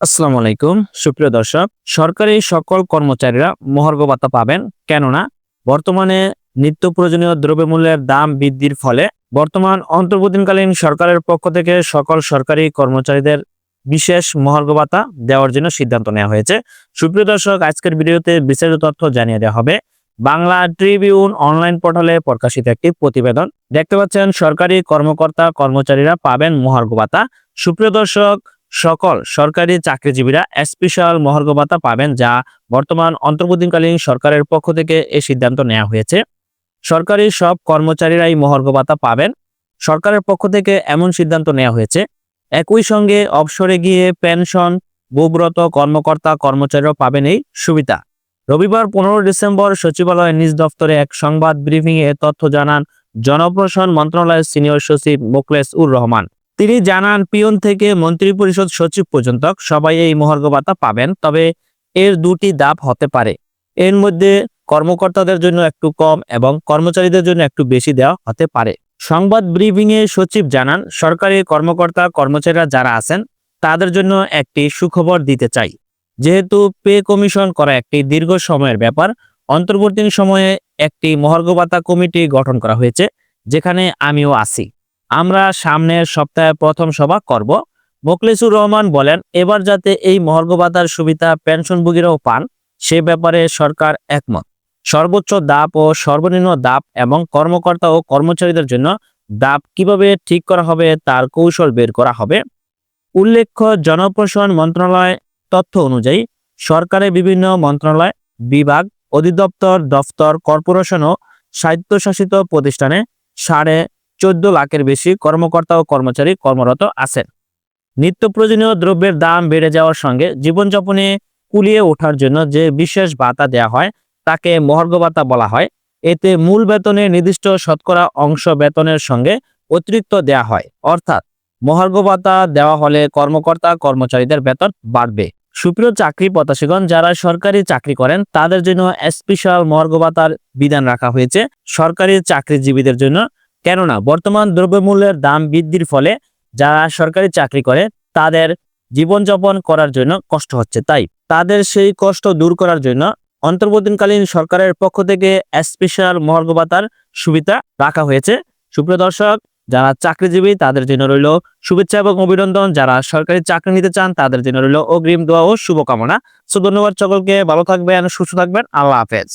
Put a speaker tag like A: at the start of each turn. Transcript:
A: আসসালামু আলাইকুম। সুপ্রিয় দর্শক, সরকারি সকল কর্মচারীরা মহার্ঘ ভাতা পাবেন, কেননা বর্তমানে নিত্য প্রয়োজনীয় দ্রব্যমূল্যের দাম বৃদ্ধির ফলে বর্তমান অন্তর্বর্তীকালীন সরকারের পক্ষ থেকে সকল সরকারি কর্মচারীদের বিশেষ মহার্ঘ ভাতা দেওয়ার জন্য সিদ্ধান্ত নেওয়া হয়েছে। সুপ্রিয় দর্শক, আজকের ভিডিওতে বিস্তারিত তথ্য জানিয়ে দেওয়া হবে। বাংলা ট্রিবিউন অনলাইন পোর্টালে প্রকাশিত একটি প্রতিবেদন। দেখতে পাচ্ছেন, সরকারি কর্মকর্তা কর্মচারীরা পাবেন মহার্ঘ ভাতা। সুপ্রিয় দর্শক সকল সরকারি চাকরিজীবীরা স্পেশাল মহার্ঘ ভাতা পাবেন যা বর্তমান অন্তর্বর্তীকালীন সরকারের পক্ষ থেকে এই সিদ্ধান্ত নেওয়া হয়েছে। সরকারি সব কর্মচারীরাই মহার্ঘ ভাতা পাবেন। সরকারের পক্ষ থেকে এমন সিদ্ধান্ত নেওয়া হয়েছে। একই সঙ্গে অবসরে গিয়ে পেনশন বুব্রত কর্মকর্তা কর্মচারীরাও পাবেন এই সুবিধা। রবিবার পনেরো ডিসেম্বর সচিবালয়ের নিজ দপ্তরে এক সংবাদ ব্রিফিং এ তথ্য জানান জনপ্রশাসন মন্ত্রণালয়ের সিনিয়র সচিব মোকলেস উর রহমান। তিনি জানান, পিয়ন থেকে মন্ত্রিপরিষদ সচিব পর্যন্ত সবাই এই মহার্ঘ ভাতা পাবেন, তবে এর দুটি দাপ হতে পারে। এর মধ্যে কর্মকর্তাদের জন্য একটু কম এবং কর্মচারীদের জন্য একটু বেশি দেওয়া হতে পারে। সংবাদ ব্রিফিং এ সচিব জানান, সরকারি কর্মকর্তা কর্মচারীরা যারা আছেন, তাদের জন্য একটি সুখবর দিতে চাই। যেহেতু পে কমিশন করা একটি দীর্ঘ সময়ের ব্যাপার, অন্তর্বর্তী সময়ে একটি মহার্ঘ ভাতা কমিটি গঠন করা হয়েছে, যেখানে আমিও আছি। আমরা সামনের সপ্তাহে প্রথম সভা করব। মোকলেসুর রহমান বলেন, এবার যাতে এই মহার্ঘ ভাতার সুবিধা পেনশনভোগীরাও পান, সে ব্যাপারে সরকার একমত। সর্বোচ্চ দাপ ও সর্বনিম্ন দাপ এবং কর্মকর্তা ও কর্মচারীদের জন্য দাপ কীভাবে ঠিক করা হবে তার কৌশল বের করা হবে? উল্লেখ্য, জনপ্রশাসন মন্ত্রণালয় তথ্য অনুযায়ী, সরকারের বিভিন্ন মন্ত্রণালয়, বিভাগ, অধিদপ্তর, দফতর, কর্পোরেশন ও স্বায়ত্তশাসিত প্রতিষ্ঠানে সাড়ে চোদ্দ লাখের বেশি কর্মকর্তা ও কর্মচারী কর্মরত আছেন। নিত্য প্রয়োজনীয় দ্রব্যের দাম বেড়ে যাওয়ার সঙ্গে জীবনযাপনে কুলিয়ে ওঠার জন্য যে বিশেষ ভাতা দেওয়া হয়, তাকে মহার্ঘ ভাতা বলা হয়। এতে মূল বেতনে নির্দিষ্ট শতকরা অংশ বেতনের সঙ্গে অতিরিক্ত দেয়া হয়। অর্থাৎ মহার্ঘ ভাতা দেওয়া হলে কর্মকর্তা কর্মচারীদের বেতন বাড়বে। সুপ্রিয় চাকরি প্রত্যাশীগণ, যারা সরকারি চাকরি করেন, তাদের জন্য স্পেশাল মহার্ঘ ভাতার বিধান রাখা হয়েছে। সরকারি চাকরিজীবীদের জন্য কেননা বর্তমান দ্রব্যমূল্যের দাম বৃদ্ধির ফলে যারা সরকারি চাকরি করে, তাদের জীবনযাপন করার জন্য কষ্ট হচ্ছে। তাই তাদের সেই কষ্ট দূর করার জন্য অন্তর্বর্তীকালীন সরকারের পক্ষ থেকে স্পেশাল মহার্ঘ ভাতার সুবিধা রাখা হয়েছে। সুপ্রিয় দর্শক, যারা চাকরিজীবী, তাদের জন্য রইল শুভেচ্ছা এবং অভিনন্দন। যারা সরকারি চাকরি নিতে চান, তাদের জন্য রইল অগ্রিম দোয়া ও শুভকামনা। সো ধন্যবাদ সকলকে, ভালো থাকবেন, সুস্থ থাকবেন। আল্লাহ হাফেজ।